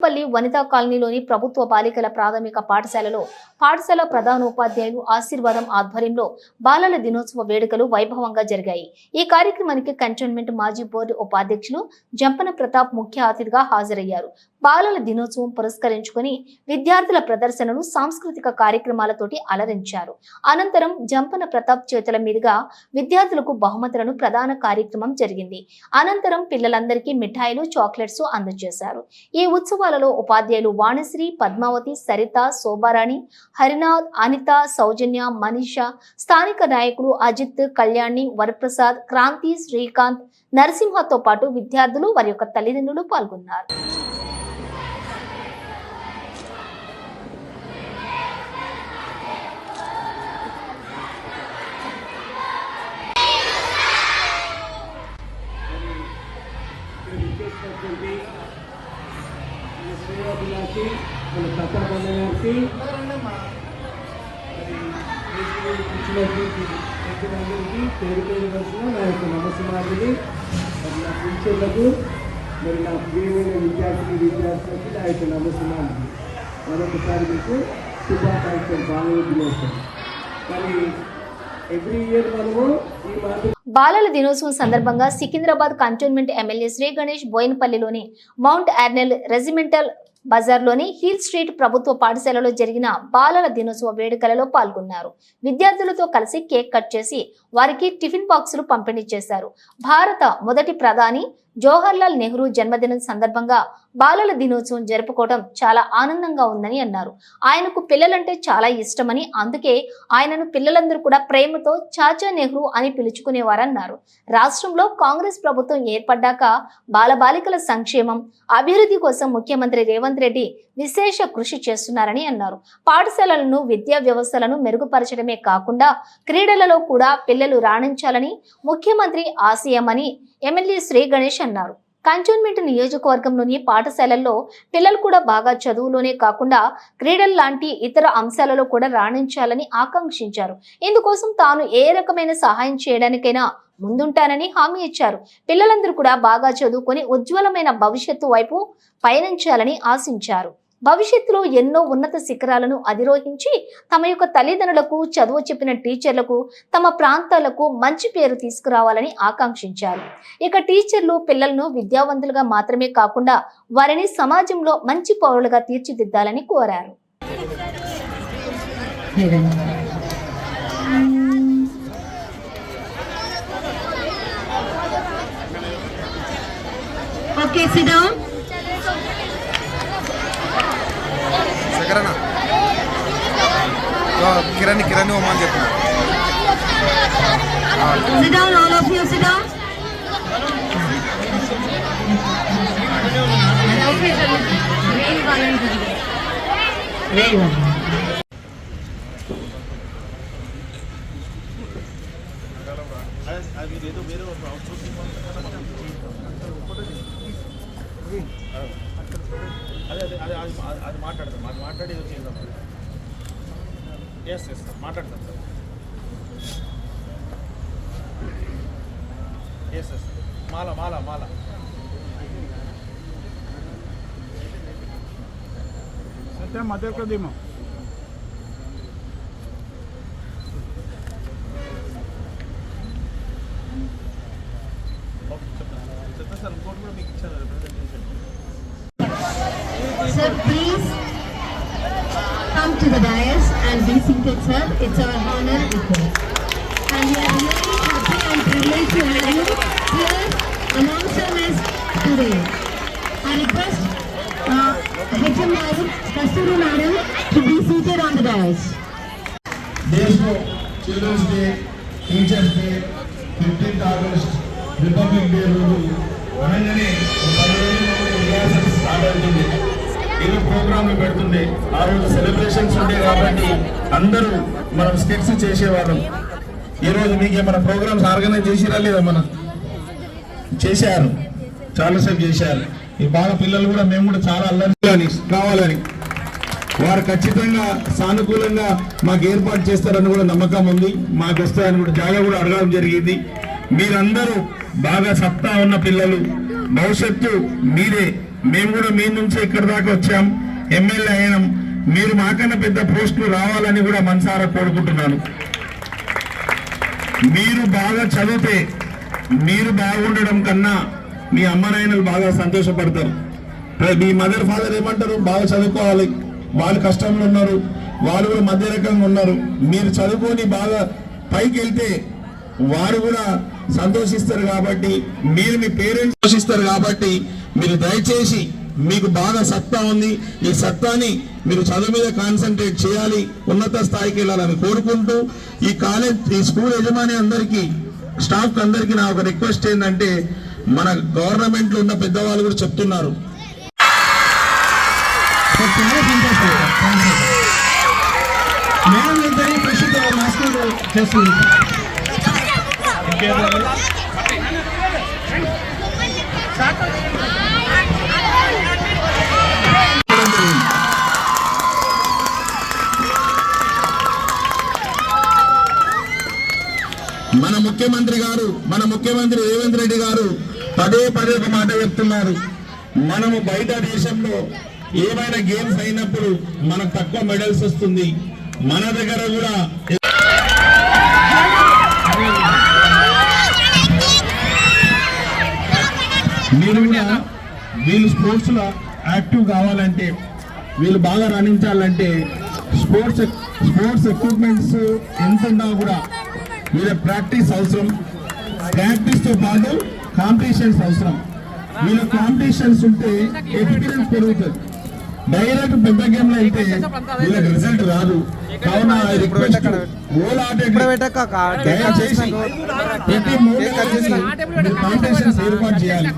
పల్లి వనితా కాలనీలోని ప్రభుత్వ బాలికల ప్రాథమిక పాఠశాలలో పాఠశాల ప్రధానోపాధ్యాయులు ఆశీర్వాదం ఆధ్వర్యంలో బాలల దినోత్సవ వేడుకలు వైభవంగా జరిగాయి. ఈ కార్యక్రమానికి కంటోన్మెంట్ మాజీ బోర్డు ఉపాధ్యక్షులు జంపన ప్రతాప్ ముఖ్య అతిథిగా హాజరయ్యారు. బాలల దినోత్సవం పురస్కరించుకొని విద్యార్థుల ప్రదర్శనను సాంస్కృతిక కార్యక్రమాలతోటి అలరించారు. అనంతరం జంపన ప్రతాప్ చేతుల మీదుగా విద్యార్థులకు బహుమతులను ప్రధాన కార్యక్రమం జరిగింది. అనంతరం పిల్లలందరికీ మిఠాయిలు చాక్లెట్స్ అందజేశారు. ఈ ఉత్సవాలలో ఉపాధ్యాయులు వాణిశ్రీ పద్మావతి సరిత శోభారాణి హరినాథ్ అనిత సౌజన్య మనీష స్థానిక నాయకులు అజిత్ కళ్యాణి వరప్రసాద్ క్రాంతి శ్రీకాంత్ నరసింహతో పాటు విద్యార్థులు వారి యొక్క తల్లిదండ్రులు పాల్గొన్నారు. శ్రీరాజులాకి మన ప్రతాపన్న గారికి మరి ఇచ్చినటువంటి పేరు పేరు వరుసన నా యొక్క నమస్కారాన్ని మరి నా టీచర్లకు మరి నా ప్రియమైన విద్యార్థి విద్యార్థులకి నా యొక్క నమస్కారాన్ని మరొకసారి మీకు శుభాకాంక్షలు బాగా దినోత్సవం మరి ఎవ్రీ ఇయర్ మనము ఈ మాట బాలల దినోత్సవం సందర్భంగా సికింద్రాబాద్ కంటోన్మెంట్ ఎమ్మెల్యే శ్రీ గణేష్ బోయినపల్లిలోని మౌంట్ ఆర్నెల్ రెజిమెంటల్ బజార్లోని హిల్ స్ట్రీట్ ప్రభుత్వ పాఠశాలలో జరిగిన బాలల దినోత్సవ వేడుకలలో పాల్గొన్నారు. విద్యార్థులతో కలిసి కేక్ కట్ చేసి వారికి టిఫిన్ బాక్సులు పంపిణీ చేశారు. భారత మొదటి ప్రధాని జవహర్లాల్ నెహ్రూ జన్మదినం సందర్భంగా బాలల దినోత్సవం జరుపుకోవడం చాలా ఆనందంగా ఉందని అన్నారు. ఆయనకు పిల్లలంటే చాలా ఇష్టమని అందుకే ఆయనను పిల్లలందరూ కూడా ప్రేమతో చాచా నెహ్రూ అని పిలుచుకునేవారన్నారు. రాష్ట్రంలో కాంగ్రెస్ ప్రభుత్వం ఏర్పడ్డాక బాలబాలికల సంక్షేమం అభివృద్ధి కోసం ముఖ్యమంత్రి రేవంత్ రెడ్డి విశేష కృషి చేస్తున్నారని అన్నారు. పాఠశాలలను విద్యా వ్యవస్థలను మెరుగుపరచడమే కాకుండా క్రీడలలో కూడా పిల్లలు రాణించాలని ముఖ్యమంత్రి ఆశయమని ఎమ్మెల్యే శ్రీ గణేష్ అన్నారు. కంటోన్మెంట్ నియోజకవర్గంలోని పాఠశాలల్లో పిల్లలు కూడా బాగా చదువులోనే కాకుండా క్రీడలు లాంటి ఇతర అంశాలలో కూడా రాణించాలని ఆకాంక్షించారు. ఇందుకోసం తాను ఏ రకమైన సహాయం చేయడానికైనా ముందుంటానని హామీ ఇచ్చారు. పిల్లలందరూ కూడా బాగా చదువుకొని ఉజ్వలమైన భవిష్యత్తు వైపు పయనించాలని ఆశించారు. భవిష్యత్తులో ఎన్నో ఉన్నత శిఖరాలను అధిరోహించి తమ యొక్క తల్లిదండ్రులకు చదువు చెప్పిన టీచర్లకు తమ ప్రాంతాలకు మంచి పేరు తీసుకురావాలని ఆకాంక్షించారు ఇక టీచర్లు పిల్లలను విద్యావంతులుగా మాత్రమే కాకుండా వారిని సమాజంలో మంచి పౌరులుగా తీర్చిదిద్దాలని కోరారు Okay, sit down. కిరణ కిరణ్ కిరణ్ ఉమ్మని చెప్తున్నా Very well. అదే అదే అదే అది అది- మాట్లాడతాం అది మాట్లాడి ఇది చేద్దాం. ఎస్ ఎస్ సార్ మాట్లాడతాం సార్ ఎస్ ఎస్ మాల మాల మాల. dei, mão. ఓకే చెప్తాను చెప్తాను సార్ ఇంకోటి కూడా మీకు ఇచ్చాను representation Sir, please come to the dais and be seated, sir. It's our honor. And we are really happy and privileged to have you here amongst us today. I request uh, HMI Kasturi Madam to be seated on the dais. దేశంలో children's day teachers day fifteenth August republic day రోజు అనగానే ఒక పది రోజుల ముందు rehearsals start అవుతుంది ఏదో ప్రోగ్రాంలు పెడుతుండే ఆ రోజు సెలబ్రేషన్స్ ఉండే కాబట్టి అందరూ మనం స్కెట్స్ చేసేవాళ్ళం. ఈరోజు మీకు ఏమైనా ప్రోగ్రామ్స్ ఆర్గనైజ్ చేసిరా లేదా మన చేశారు. చాలాసేపు చేశారు. ఈ బాగా పిల్లలు కూడా మేము కూడా చాలా అల్లరి కావాలని. వారు ఖచ్చితంగా సానుకూలంగా మాకు ఏర్పాటు చేస్తారని కూడా నమ్మకం ఉంది. మాకు వస్తాయని కూడా జాగా కూడా అడగడం జరిగింది. మీరందరూ బాగా సత్తా ఉన్న పిల్లలు. భవిష్యత్తు మీరే మేము కూడా మీ నుంచి ఇక్కడ దాకా వచ్చాం. ఎమ్మెల్యే అయినాం. మీరు మాకన్నా పెద్ద పోస్టులు రావాలని కూడా మనసారా కోరుకుంటున్నాను. మీరు బాగా చదివితే మీరు బాగుండడం కన్నా మీ అమ్మనాయనలు బాగా సంతోషపడతారు. మీ మదర్ ఫాదర్ ఏమంటారు? బాగా చదువుకోవాలి. వాళ్ళు కష్టంలో ఉన్నారు. వాళ్ళు కూడా మధ్య రకంగా ఉన్నారు. మీరు చదువుకొని బాగా పైకి వెళ్తే వారు కూడా సంతోషిస్తారు కాబట్టి మీరు మీ పేరెంట్స్ సంతోషిస్తారు కాబట్టి మీరు దయచేసి మీకు బాగా సత్తా ఉంది. ఈ సత్తాని మీరు చదువు మీద కాన్సన్ట్రేట్ చేయాలి. ఉన్నత స్థాయికి వెళ్ళాలని కోరుకుంటూ ఈ కాలేజ్ ఈ స్కూల్ యజమాని అందరికీ స్టాఫ్ అందరికీ నా ఒక రిక్వెస్ట్ ఏంటంటే మన గవర్నమెంట్లో ఉన్న పెద్దవాళ్ళు కూడా చెప్తున్నారు. మేడం ఇద్దరి చేస్తుంది మన ముఖ్యమంత్రి గారు మన ముఖ్యమంత్రి రేవంత్ రెడ్డి గారు పదే పదే ఒక మాట చెప్తున్నారు. మనము బయట దేశంలో ఏమైనా గేమ్స్ అయినప్పుడు మనకు తక్కువ మెడల్స్ వస్తుంది. మన దగ్గర కూడా మీరు వీళ్ళు స్పోర్ట్స్లో యాక్టివ్ కావాలంటే వీళ్ళు బాగా రాణించాలంటే స్పోర్ట్స్ స్పోర్ట్స్ ఎక్విప్మెంట్స్ ఎంత ఉన్నా కూడా వీళ్ళ ప్రాక్టీస్ అవసరం. ప్రాక్టీస్తో పాటు కాంపిటీషన్స్ అవసరం. వీళ్ళ కాంపిటీషన్స్ ఉంటే ఎక్స్పీరియన్స్ పెరుగుతుంది. డైరెక్ట్ పెద్ద గేమ్లో అయితే వీళ్ళకి రిజల్ట్ రాదు. కావున all athletes దయచేసి ప్రతి మూడు కాంపిటీషన్స్ ఏర్పాటు చేయాలి.